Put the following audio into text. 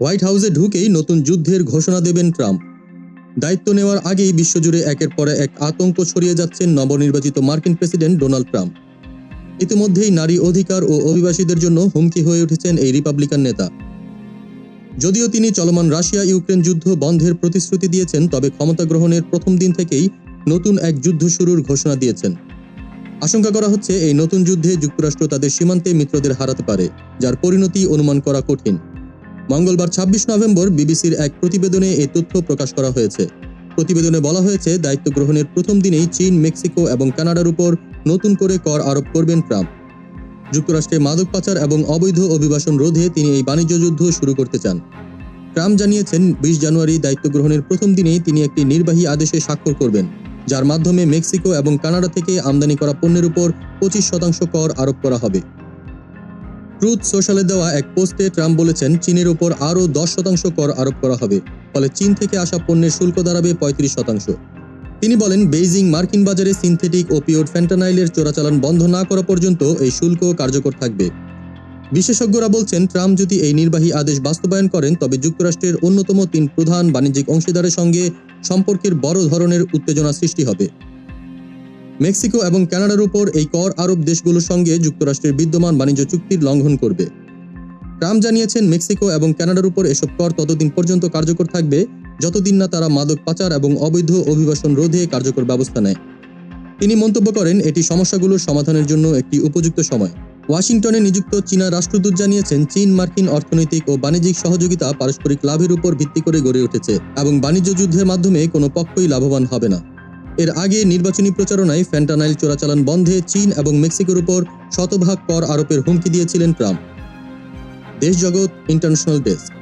White হাউসে ঢুকেই নতুন যুদ্ধের ঘোষণা দেবেন ট্রাম্প। দায়িত্ব নেওয়ার আগেই বিশ্বজুড়ে একের পর এক আতঙ্ক ছড়িয়ে যাচ্ছেন নবনির্বাচিত মার্কিন প্রেসিডেন্ট ডোনাল্ড ট্রাম্প। ইতিমধ্যেই নারী অধিকার ও অভিবাসীদের জন্য হুমকি হয়ে উঠেছেন এই রিপাবলিকান নেতা। যদিও তিনি চলমান রাশিয়া ইউক্রেন যুদ্ধ বন্ধের প্রতিশ্রুতি দিয়েছেন, তবে ক্ষমতা গ্রহণের প্রথম দিন থেকেই নতুন এক যুদ্ধ শুরুর ঘোষণা দিয়েছেন। আশঙ্কা করা হচ্ছে, এই নতুন যুদ্ধে যুক্তরাষ্ট্র তাদের সীমান্তে মিত্রদের হারাতে পারে, যার পরিণতি অনুমান করা কঠিন। মঙ্গলবার ছাব্বিশ নভেম্বর বিবিসির এক প্রতিবেদনে এই তথ্য প্রকাশ করা হয়েছে। প্রতিবেদনে বলা হয়েছে, দায়িত্ব গ্রহণের প্রথম দিনেই চীন, মেক্সিকো এবং কানাডার উপর নতুন করে কর আরোপ করবেন ট্রাম্প। যুক্তরাষ্ট্রে মাদক পাচার এবং অবৈধ অভিবাসন রোধে তিনি এই বাণিজ্য যুদ্ধ শুরু করতে চান। ট্রাম্প জানিয়েছেন, বিশ জানুয়ারি দায়িত্ব গ্রহণের প্রথম দিনেই তিনি একটি নির্বাহী আদেশে স্বাক্ষর করবেন, যার মাধ্যমে মেক্সিকো এবং কানাডা থেকে আমদানি করা পণ্যের উপর পঁচিশ শতাংশ কর আরোপ করা হবে। ট্রুথ সোশ্যালে দেওয়া এক পোস্টে ট্রাম্প বলেছেন, চীনের উপর আরও দশ শতাংশ কর আরোপ করা হবে, ফলে চীন থেকে আসা পণ্যের শুল্ক দাঁড়াবে পঁয়ত্রিশ শতাংশ। তিনি বলেন, বেইজিং, মার্কিন বাজারে সিনথেটিক ওপিওড ফ্যান্টানাইলের চোরাচালান বন্ধ না করা পর্যন্ত এই শুল্ক কার্যকর থাকবে। বিশেষজ্ঞরা বলছেন, ট্রাম্প যদি এই নির্বাহী আদেশ বাস্তবায়ন করেন, তবে যুক্তরাষ্ট্রের অন্যতম তিন প্রধান বাণিজ্যিক অংশীদারের সঙ্গে সম্পর্কের বড় ধরনের উত্তেজনা সৃষ্টি হবে। মেক্সিকো এবং কানাডার উপর এই কর আরব দেশগুলোর সঙ্গে যুক্তরাষ্ট্রের বিদ্যমান বাণিজ্য চুক্তির লঙ্ঘন করবে। ট্রাম্প জানিয়েছেন, মেক্সিকো এবং কানাডার উপর এসব কর ততদিন পর্যন্ত কার্যকর থাকবে, যতদিন না তারা মাদক পাচার এবং অবৈধ অভিবাসন রোধে কার্যকর ব্যবস্থা নেয়। তিনি মন্তব্য করেন, এটি সমস্যাগুলোর সমাধানের জন্য একটি উপযুক্ত সময়। ওয়াশিংটনে নিযুক্ত চীনা রাষ্ট্রদূত জানিয়েছেন, চীন মার্কিন অর্থনৈতিক ও বাণিজ্যিক সহযোগিতা পারস্পরিক লাভের উপর ভিত্তি করে গড়ে উঠেছে এবং বাণিজ্য যুদ্ধের মাধ্যমে কোনো পক্ষই লাভবান হবে না। এর আগে নির্বাচনী প্রচারণায় ফ্যান্টানাইল চোরাচালান বন্ধে চীন এবং মেক্সিকোর উপর শতভাগ কর আরোপের হুমকি দিয়েছিলেন ট্রাম্প। দেশ জগৎ ইন্টারন্যাশনাল ডেস্ক।